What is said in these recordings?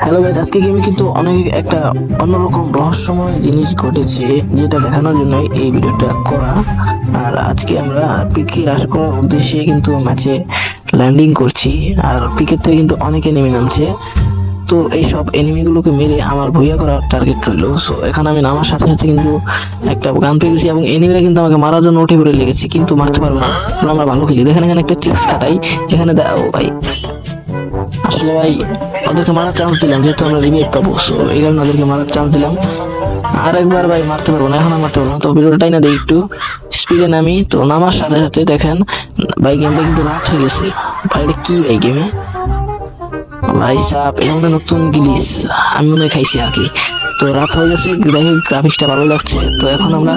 Hello guys আজকে গেমে কিন্তু অনেক একটা অন্যরকম রহস্যময় জিনিস ঘটেছে যেটা দেখানোর জন্য এই ভিডিওটা করা। আর আজকে আমরা পিকে হ্রাস করার উদ্দেশ্যে কিন্তু ম্যাচে ল্যান্ডিং করছি। আর পিকের থেকে কিন্তু অনেক এনিমি নামছে। তো এই সব এনিমিগুলোকে মেরে আমার ভুইয়া করার টার্গেট রইল। সো এখানে আমি নামার সাথে সাথে কিন্তু একটা গান পেয়ে গেছি এবং এনিমিরা কিন্তু আমাকে মারার জন্য উঠে পড়ে লেগেছে, কিন্তু মারতে পারব না। আমরা ভালো খেলি। দেখেন এখানে একটা চিক্স খাটাই। এখানে দে- ও ভাই। আসলে ভাই, ওদেরকে মারার চান্স দিলাম, যেহেতু আমরা রিমেক পাবো সো এই কারণে ওদেরকে মারার চান্স দিলাম। আর একবার ভাই, মারতে পারব না, এখন মারতে পারব না। তো ভিডিওটাই না দিই একটু স্পিডে নামি, তো নামার সাথে সাথে দেখেন, ভাই গেমটা কিন্তু রাত হয়ে গেছে। ভাই, এটা কি ভাই গেমে ভাই সাপ, এটা মনে নতুন গিলিস আমি মনে খাইছি আর কি। তো রাত হয়ে গেছে দেখি গ্রাফিক্সটা ভালো লাগছে। তো এখন আমরা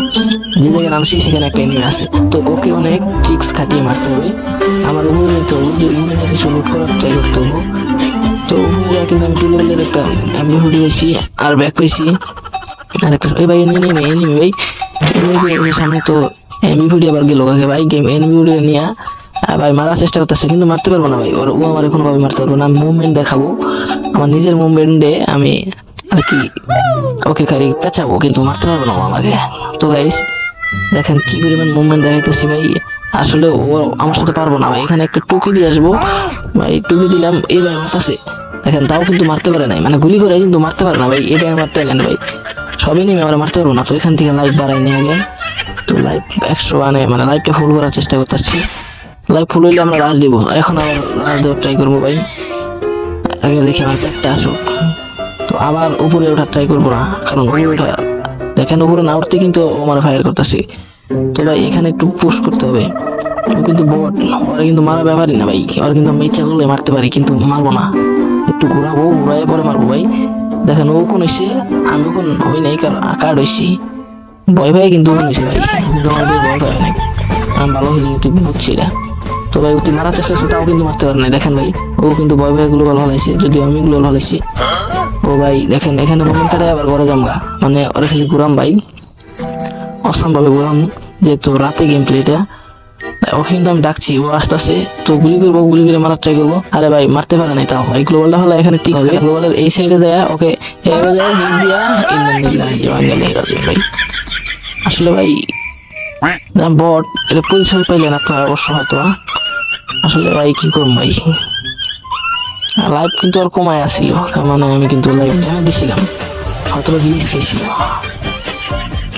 যে জায়গায় নামছি, সেখানে একটা এনিমি আছে। তো ওকে অনেক ট্রিক্স খাটিয়ে মারতে হবে। আমার উপরে তো উপরে কিছু লুট করার ট্রাই করতে তো উপরে কিন্তু আমি টু লেভেলের একটা এমবি হুডি পেয়েছি আর ব্যাগ পেয়েছি আর একটা এই ভাই, এনিমি এনিমি এনিমি ভাই এনিমি সামনে তো এমবি হুডি আবার গেল কাকে? ভাই গেম এনিমি হুডি নিয়ে ভাই মারার চেষ্টা করতেছে, কিন্তু মারতে পারব না ভাই। ওর ও আমার কোনোভাবে মারতে পারব না। আমি মুভমেন্ট দেখাবো। আমার নিজের মুভমেন্টে আমি আর কি ওকে খালি পেঁচাবো, কিন্তু মারতে পারব না আমাকে। তো গাইস দেখেন কি পরিমাণ মুভমেন্ট দেখাইতেছি ভাই। আসলে ও আমার সাথে পারব না। এখানে একটা টুকি দিয়ে আসব। ভাই টুকি দিলাম, এই ভাই মারতেছে দেখেন, তাও কিন্তু মারতে পারে নাই। মানে গুলি করে কিন্তু মারতে পারে না ভাই। এটা মারতে ট্যালেন্ট ভাই। সবই নেমে আমরা মারতে পারব না। তো এখান থেকে লাইভ বাড়াই নিয়ে গেলাম তো লাইভ একশো মানে মানে লাইভটা ফুল করার চেষ্টা করতেছি। লাইভ ফুল হইলে আমরা রাজ দিব। এখন আবার রাজ দেওয়ার ট্রাই করব ভাই। আগে দেখি আমার পেটটা আসুক। তো আবার উপরে ওঠার ট্রাই করব না। কারণ ওঠা দেখেন উপরে না উঠতে কিন্তু আমার ফায়ার করতেছে। তো এখানে একটু পুশ করতে হবে। কিন্তু বট ওরা কিন্তু মারা ব্যাপারই না ভাই। ওরা কিন্তু আমি ইচ্ছা করলে মারতে পারি, কিন্তু মারবো না। একটু ঘোরাবো ঘুরাই পরে মারবো ভাই। দেখেন ও কোন হয়েছে আমি কোন হই নাই কারণ কার্ড হয়েছি ভয় ভাই কিন্তু হয়েছে ভাই। ভয় অনেক আমি ভালো হলে তুই বুঝছি এটা। তো ভাই তুই মারার চেষ্টা করছে, তাও কিন্তু মারতে পারে না দেখেন ভাই, ও কিন্তু ভয় ভাই গ্লোবাল হলাইছে যদিও আমি গ্লোবাল হলাইছি ও ভাই, দেখেন, এখানে মোমেন্টটা আবার ঘরে জামগা মানে ওরা খালি ঘুরাম ভাই। অসম্ভবে ঘুরাম। যেহেতু রাতে গেম প্লেটা ও কিন্তু আমি ডাকছি, ও আসতেছে, তো গুলি করব, গুলি করে মারার ট্রাই করব। আরে ভাই, মারতে পারে নাই তাও। ভাই গ্লোবালটা হলো এখানে ঠিক আছে গ্লোবালের এই সাইডে যায়, ওকে ভাই আসলে ভাই, না বট এটা পরিচয় পাইলেন আপনারা অবশ্য হয়তো আসলে ভাই, কি করব ভাই? লাইভ কিন্তু আর কমায় আসছিল তার মানে আমি কিন্তু লাইভ দিছিলাম। হয়তো রিলিজ খেয়েছিল।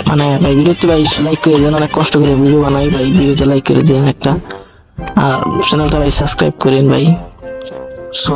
মানে ভাই ভিডিওতে ভাই লাইক করে দেন, অনেক কষ্ট করে ভিডিও বানাই ভাই ভিডিওতে লাইক করে দেন একটা। আর চ্যানেলটা ভাই সাবস্ক্রাইব করেন ভাই। সো